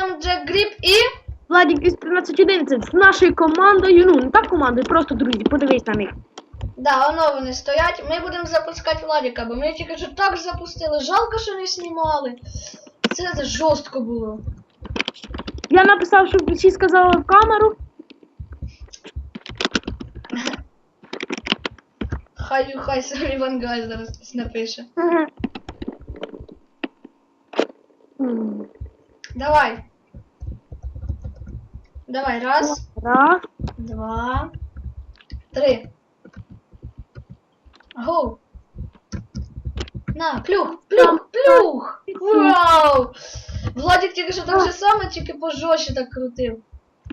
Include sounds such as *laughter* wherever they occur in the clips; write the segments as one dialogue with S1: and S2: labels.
S1: вами Джек Гріп і.
S2: Владик із 1311 з нашою командою, ну не так командою, просто друзі, подивись на них.
S1: Да, воно вони стоять. Ми будемо запускати Владіка, бо ми тільки що так запустили. Жалко, що не знімали. Це, це жорстко було.
S2: Я написав, щоб всі сказали в камеру.
S1: Хай хай собі Вангай зараз напише. Давай. Давай, раз,
S2: Раз.
S1: два, три. Гоу. На, плюх, плюх, плюх! Вау! Владик тільки що так же саме, тільки пожорстче так крутив.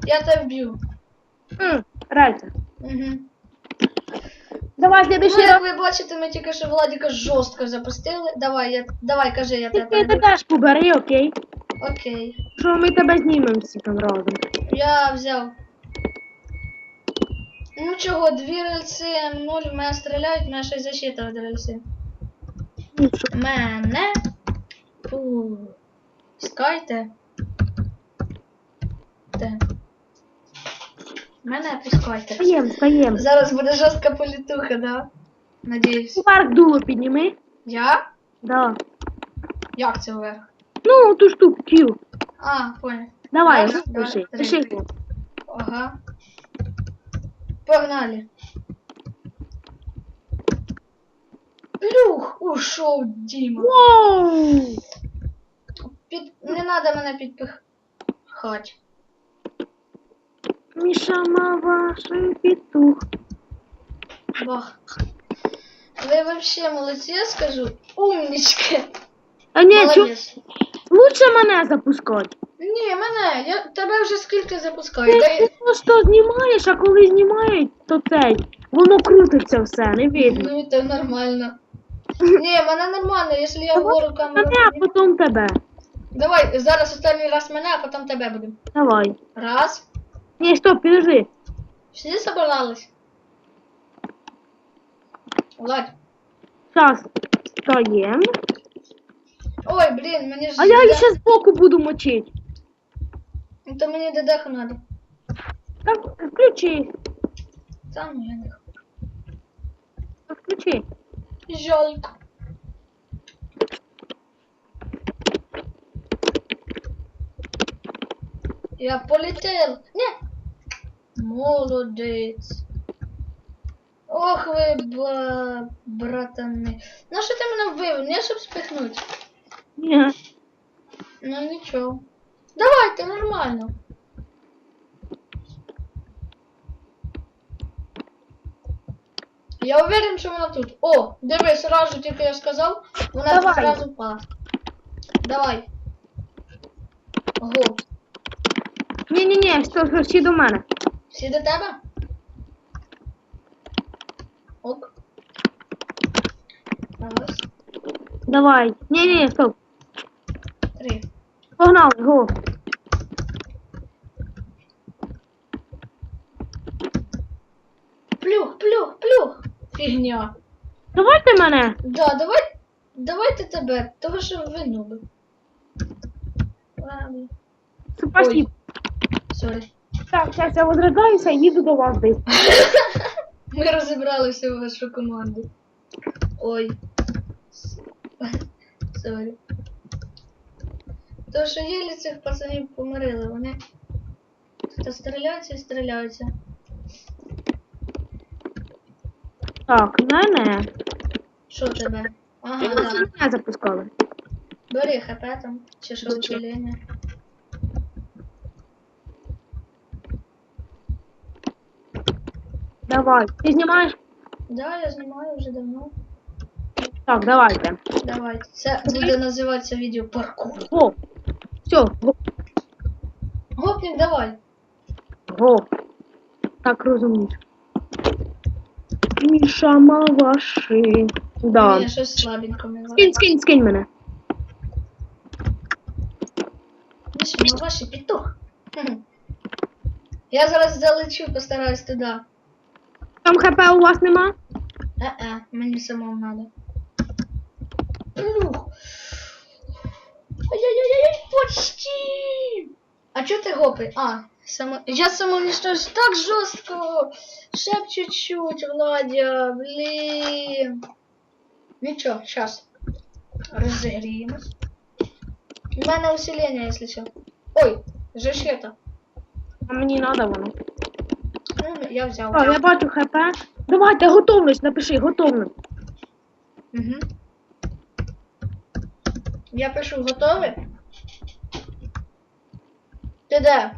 S1: Я тебе вб'ю.
S2: Рельса.
S1: Угу.
S2: Давай
S1: Ну,
S2: слідуючий
S1: як
S2: раз.
S1: ви бачите, ми тільки що Владика жорстко запустили. Давай, я, давай, кажи, я тебе
S2: Ти
S1: перебив.
S2: теж побери, окей?
S1: Окей.
S2: Що ми тебе знімемо всі там разом.
S1: Я взяв. Ну чого, дві рельси, нуль в мене стріляють, в мене й защита від рельси. Мене. Фу. Пускайте. Те. Мене пускайте.
S2: Стаєм, стаєм.
S1: Зараз буде жорстка політуха, да? Надіюсь.
S2: Вверх дуло підніми.
S1: Я?
S2: Да.
S1: Як це вверх?
S2: Ну, ту штуку, Q.
S1: А, понял.
S2: Давай,
S1: Раз, два,
S2: пиши.
S1: три.
S2: Пиши.
S1: Ага. Погнали. Плюх! Ушов Діма.
S2: Воу!
S1: Під... Не треба мене підпихати.
S2: Міша ваший петух.
S1: Бах. Ви вообще молодці, я скажу. Умнички.
S2: А ні, чу...
S1: Молодець.
S2: Лучше мене запускати.
S1: Ні, мене, я тебе вже скільки запускаю.
S2: Ти,
S1: Дай...
S2: просто знімаєш, а коли знімають, то цей. Воно крутиться все, не видно.
S1: Ну, це нормально. Ні, мене нормально, якщо я вгору камеру.
S2: Мене, а потім тебе.
S1: Давай, зараз останній раз мене, а потім тебе будемо.
S2: Давай.
S1: Раз.
S2: Ні, стоп, підожди.
S1: Всі собрались? Влад.
S2: Зараз стаєм.
S1: Ой, блін, мені ж.
S2: А я
S1: деде-
S2: ще збоку буду мочити.
S1: Ну, То мені дедеху надо.
S2: Так, включи.
S1: Там я не хочу.
S2: Так, включи.
S1: Жалько. Я полетел. Не. Молодець. Ох ви, ба... братани. Ну що ти мене вбив? Не щоб спихнути.
S2: Ні.
S1: Ну нічого. Давайте, нормально. Я уверен, що вона тут. О, диви, сразу тільки я сказав, вона тут
S2: Давай.
S1: сразу впала. Давай. Ого.
S2: Ні-ні-ні, що, що, всі до мене.
S1: Всі до тебе? Ок. Раз,
S2: Давай. Ні-ні, стоп.
S1: Три.
S2: Погнали, го.
S1: Плюх, плюх, плюх. Фігня.
S2: Давайте мене.
S1: Да, давай. Давайте тебе, того що ви нуби. Ладно.
S2: Спасибо.
S1: Сорі.
S2: Так, зараз я возрождаюся і їду до вас десь. *laughs*
S1: Ми розібрали всю вашу команду. Ой. Сорі. *laughs* То, що єлі цих пацанів помирили, вони. Та стріляються і стріляються.
S2: Так, мене.
S1: Що тебе? Ага, да.
S2: мене запускали.
S1: Бери хп там, чи що
S2: Зачем? Давай. Ти знімаєш?
S1: Да, я знімаю вже давно.
S2: Так, давайте.
S1: Давайте. Це буде називатися відео паркур.
S2: Го. Все, го.
S1: Гопник, давай.
S2: Го. Так розумієш. Міша Маваши. Да.
S1: Ні, щось слабенько мені.
S2: Скинь, скинь, скинь мене.
S1: Міша, ну ваші петух. Хм. Я зараз залечу, постараюсь туди.
S2: Там хп у вас нема?
S1: Е-е, мені самому надо. Плюх. Почти! А чого ти гопи? А, само... я самоуничтожу так жорстко. Ще б чуть-чуть, Владя, блін. Нічого, щас. Розігріємось. У мене усилення, якщо що. Ой, жешета.
S2: А мені треба воно.
S1: Ну, я взяв.
S2: О, я бачу хп. Давайте готовність, напиши, готовність.
S1: Угу. Я пишу, готовий? Ти де?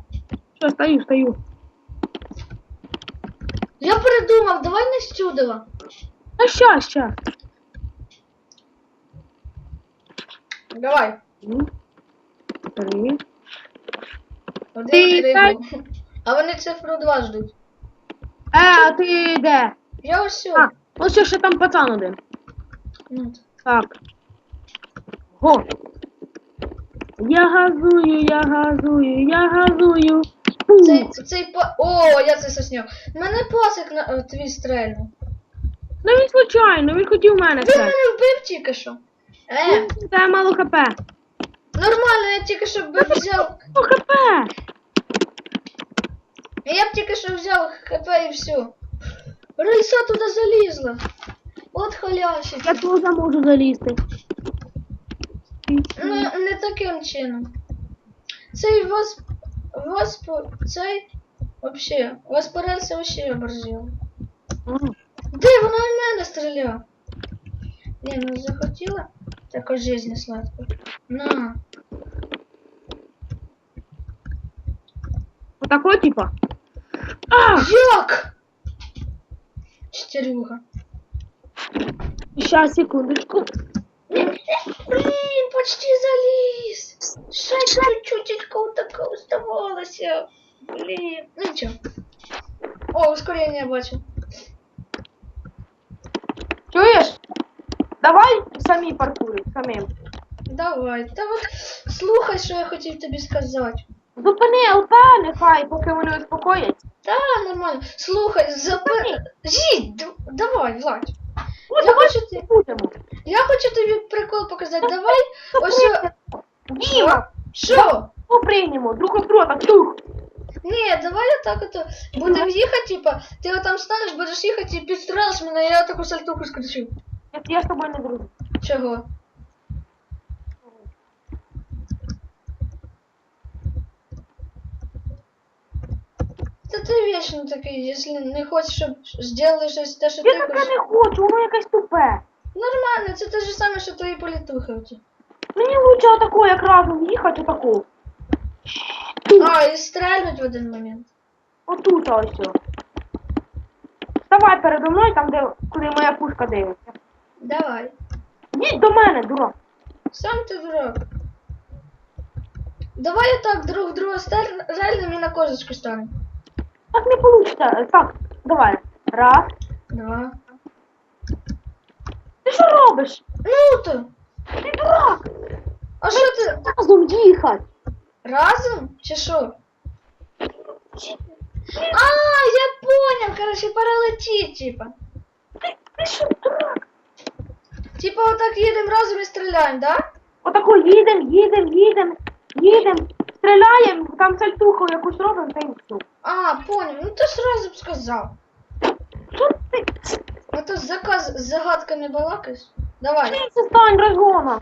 S2: Що, стою, стою.
S1: Я придумав, давай не сюди.
S2: А ща, ща.
S1: Давай.
S2: Три.
S1: Один
S2: Ти
S1: рибу. А вони цифру 2 ждуть.
S2: Е, а ти де?
S1: Я ось сюди.
S2: А, ось ще там пацан один.
S1: Ну,
S2: Так. Го. Я газую, я газую, я газую.
S1: Цей, цей па... О, я це сосняв. Мене пасик на твій стрельнув.
S2: Ну він случайно, він хотів мене
S1: Він
S2: це.
S1: мене вбив тільки що. Е,
S2: Це мало хп.
S1: нормально, я тільки що б взяв.
S2: Ну хп.
S1: Я б тільки що взяв хп і все. Рейса туди залізла. От халясик.
S2: Я туди можу залізти.
S1: Ну, не таким чином. Цей вас. Вас по- цей. Вообще. Васпорельця вообще оборзів.
S2: А,
S1: Де вона в мене стріляла? Не, ну захотіла такой жизни сладкой. На.
S2: Отако, типа. А!
S1: Як? Чтерюга.
S2: Щас, секундочку.
S1: Блин, почти заліз. Ще чуть-чуть така оставалося. Блін. Ну нічого. О, ускорення бачу.
S2: Чуєш? Давай самі паркури, самим.
S1: Давай. Та от слухай, що я хотів тобі сказати.
S2: Зупини ЛП, нехай, поки вони успокоять.
S1: Та, нормально. Слухай. Їдь, д- давай, Влад.
S2: Ну,
S1: Я
S2: давай
S1: хочу, ти-
S2: будемо.
S1: Я хочу тобі прикол показати. Давай. Ось.
S2: Діма,
S1: Що?
S2: поприймемо, друг об друга, тух.
S1: Ні, давай я так ото будемо їхати, типа, ти отам станеш, будеш їхати і підстрелиш мене, я таку сальтуху скричу.
S2: Я, я з тобою не дружу.
S1: Чого? Та ти вічно такий, якщо не хочеш, щоб зробили щось те, що
S2: Я
S1: ти
S2: таке
S1: хочеш.
S2: не хочу, воно якесь тупе.
S1: Нормально, це те ж саме, що твої політухи.
S2: Мені лучше отако, як разом їхати отако.
S1: А, і стрельнуть в один момент.
S2: Отут ось. Давай передо мною, там, де куди моя пушка дивиться.
S1: Давай.
S2: Їдь до мене, дурак.
S1: Сам ти дурак. Давай так друг друга стар реально і на козочку станемо.
S2: Так не вийде. Так, давай. Раз.
S1: Два.
S2: Ти що робиш?
S1: Ну то.
S2: Ти дурак.
S1: А що ти?
S2: Разом їхати.
S1: Разом? Чи що? А, я понял, короче, пора лететь, типа.
S2: Ти що, дурак?
S1: Типа вот так едем разом и стреляем, да?
S2: Отако їдем, їдем, їдем, їдем, стріляємо, там сальтуху якусь робимо, та й все.
S1: А, понял. Ну ты сразу б сказал. А то заказ с загадками балакаешь. Давай.
S2: Ти стань розгона.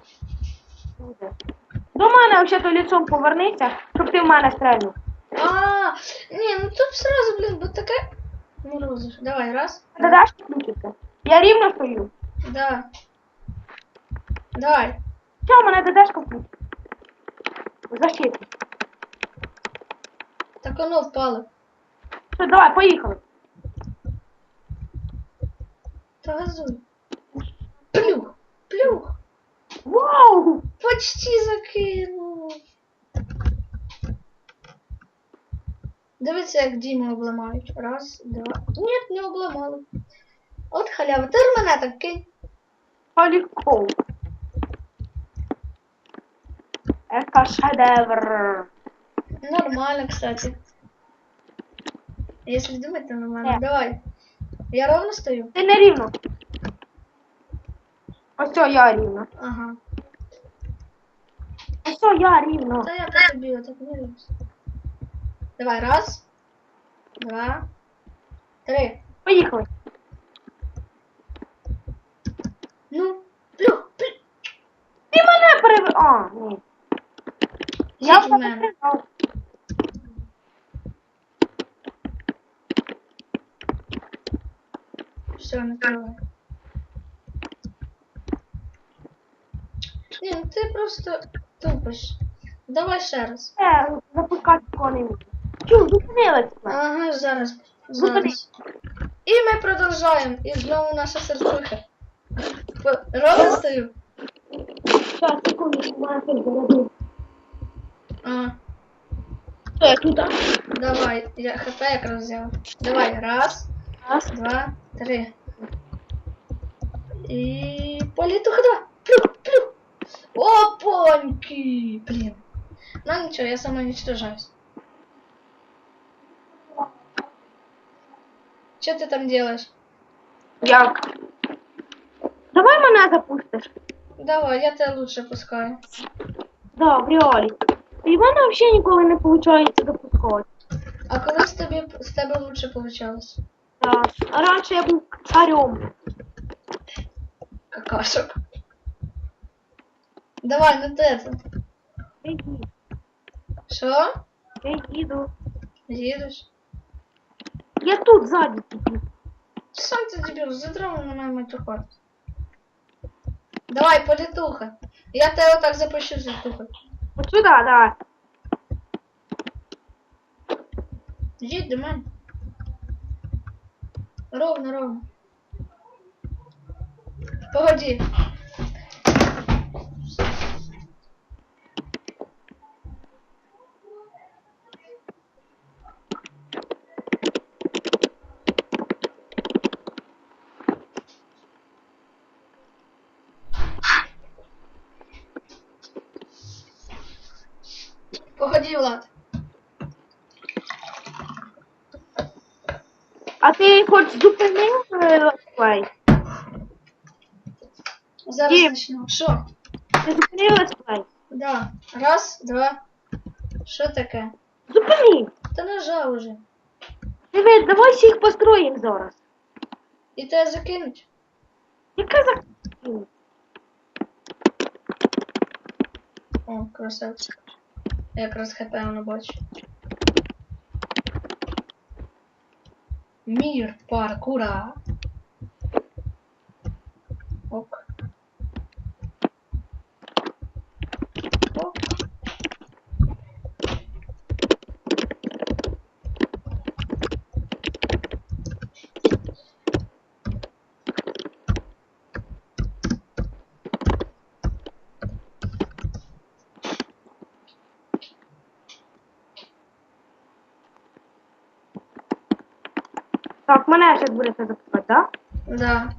S2: До мене взагалі лицом повернися, щоб ти в мене стрельнув.
S1: А, не, ну тут сразу, блин, вот такая... Ну, розыгрыш. Давай, раз.
S2: Ти даш включитися? Я рівно стою.
S1: Да. Давай.
S2: Що, мене дедешка включить? Защиту.
S1: Так оно впало.
S2: Все, давай, поїхали.
S1: Та газуй. Плюх. Плюх.
S2: Вау!
S1: Почти закинув. Дивіться, як Діму обламають. Раз, два. Ні, не обламали. От халява. Ти ж мене так кинь.
S2: Поліков. Ека шедевр.
S1: Нормально, кстати. Если думать, то нормально.
S2: Так.
S1: Давай. Я ровно стою?
S2: Ти не рівно. Ось все, я рівно.
S1: Ага.
S2: Ось все, я рівно.
S1: Та я по тобі, отак не рівно. Давай, раз, два, три.
S2: Поїхали.
S1: Ну, плюх, плюх.
S2: Ти мене перев... А, ні. Я
S1: в мене.
S2: перевертав.
S1: Все, накривай. Ні, ну ти просто тупиш. Давай ще раз.
S2: Е, запускати такого не можна. Чу, зупинилась.
S1: Ага, зараз. Зараз. І ми продовжуємо. І знову наша серцюха. Робистою.
S2: Зараз, секунду, тут зарядив.
S1: А,
S2: Що, я тут?
S1: давай. Я хп якраз взяв. Давай, раз,
S2: Раз.
S1: два, три. І політуха два. Плюх, плюх. Опаньки! Блін. Ну нічого, я самоуничтожаюсь. Что ты там делаешь?
S2: Як? Давай мене запустиш.
S1: Давай, я тебя лучше пускаю.
S2: Да, в реалі. І в мене взагалі ніколи не виходить запускати.
S1: А коли з тобі з тебе лучше получалось?
S2: Да. А раніше я був царем.
S1: Какашок. Давай, ну де ти?
S2: Я їду.
S1: Що?
S2: Я їду.
S1: Їдеш?
S2: Я тут ззаді сидів.
S1: Сам ти дебіл, задрав на мене матюхати. Давай, політуха. Я тебе отак запущу затухати.
S2: От сюди, давай.
S1: Їдь до мене. Ровно, ровно. Погоди. Погоди, Влад.
S2: А ти хоч зупинив е, летсплей?
S1: Зараз
S2: Дім.
S1: почну. Що?
S2: Ти зупинив летсплей?
S1: Да. Раз, два. Що таке?
S2: Зупини!
S1: Та нажав уже.
S2: Диви, давай всіх построїмо зараз.
S1: І тебе закинуть?
S2: Яка за...
S1: О, красавчик. Я якраз хп воно бачу. Мір паркура. Ок.
S2: Так, мене ще будете запускати, так?
S1: Да.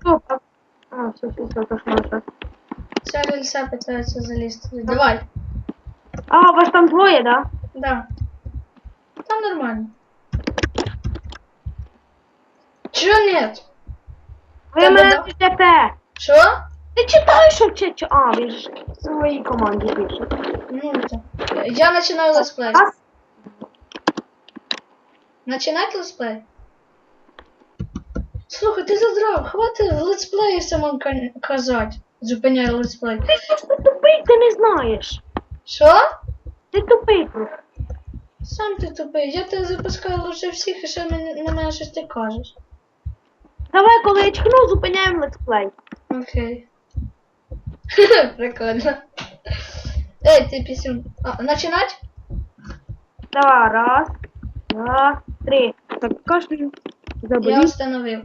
S2: Стоп. а- А, все, все, все, то ж можна.
S1: Ця рельса питається залізти. Давай.
S2: А, вас там двоє, да?
S1: Да. Там нормально. Чё нет? Да.
S2: вчите.
S1: Що?
S2: Ти читаєш, що вчить? А, він ж в своїй команді пише.
S1: Ну это. Я начинаю летсплей. Начинать летсплей? Слухай, ти задрав, хватить летсплеї самому ка- казати. Зупиняй летсплей.
S2: ти просто тупий, ти не знаєш.
S1: Що?
S2: Ти тупий просто.
S1: Сам ти тупий. Я тебе запускаю лише всіх, і ще на мене щось ти кажеш.
S2: Давай, коли я чхну, зупиняємо летсплей.
S1: Окей. *laughs* Прикольно. Ей, ти пісюн. А, начинать?
S2: Давай, раз, два, три. Так, кашлю.
S1: Я
S2: Заболів.
S1: встановив.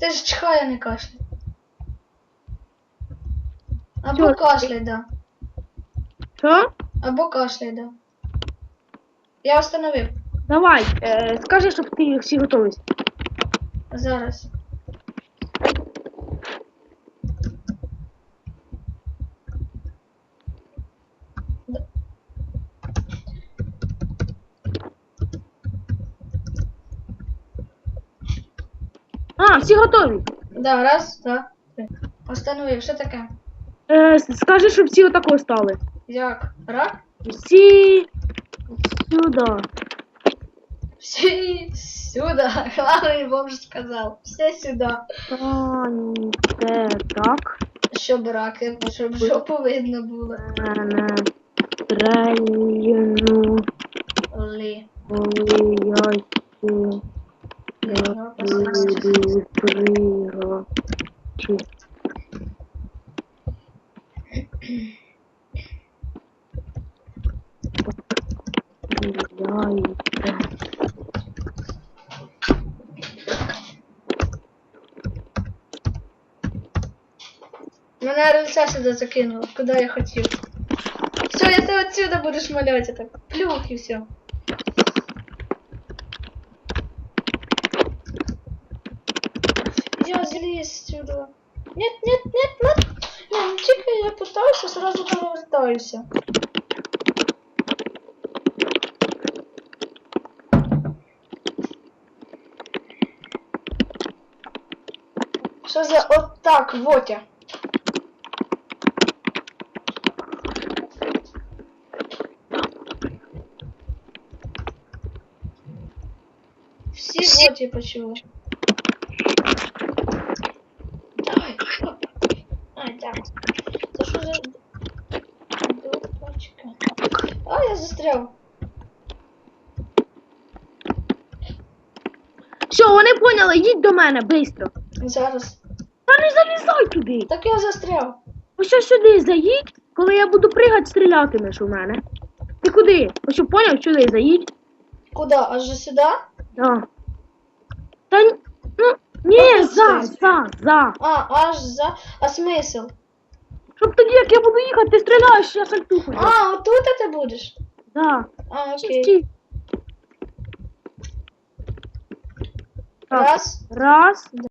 S1: Ти ж чхай, а не кашляй. Або
S2: Чого?
S1: кашляй, да.
S2: Що?
S1: Або кашляй, да. Я встановив.
S2: Давай, е, скажи, щоб ти всі готові.
S1: Зараз.
S2: Всі готові.
S1: Да, раз, два, три. Остановив. Що таке?
S2: Е, скажи, щоб всі отако стали.
S1: Як? Рак?
S2: Всі сюди.
S1: Всі сюди. Главний бомж сказав. Все сюди.
S2: Станьте так.
S1: Щоб раки, щоб жопу видно було.
S2: Мене стрельну.
S1: Лі.
S2: Коли я
S1: Мене рельса сюди закинуло, куди я хотів. Все, я отсюда будеш малювати так. Плюх і все. Повертаюся. Що за отак, Вотя? Всі Воті почули. Давай, оп. Ай, так. Це що за... Дупочка. А, я застряв.
S2: Все, вони поняли, їдь до мене, швидко.
S1: Зараз.
S2: Та не залізай туди.
S1: Так я застряв.
S2: Ось сюди заїдь, коли я буду пригати, стрілятимеш у мене. Ти куди? Ось що, поняв, сюди заїдь.
S1: Куди? Аж же сюди?
S2: Да. Та ні, ну, ні, за, за, за.
S1: А, аж за. А смисл?
S2: Щоб тоді, як я буду їхати, ти стріляєш, я сальтуху.
S1: А, отут ти будеш?
S2: Да.
S1: А, окей.
S2: стій.
S1: Раз.
S2: раз,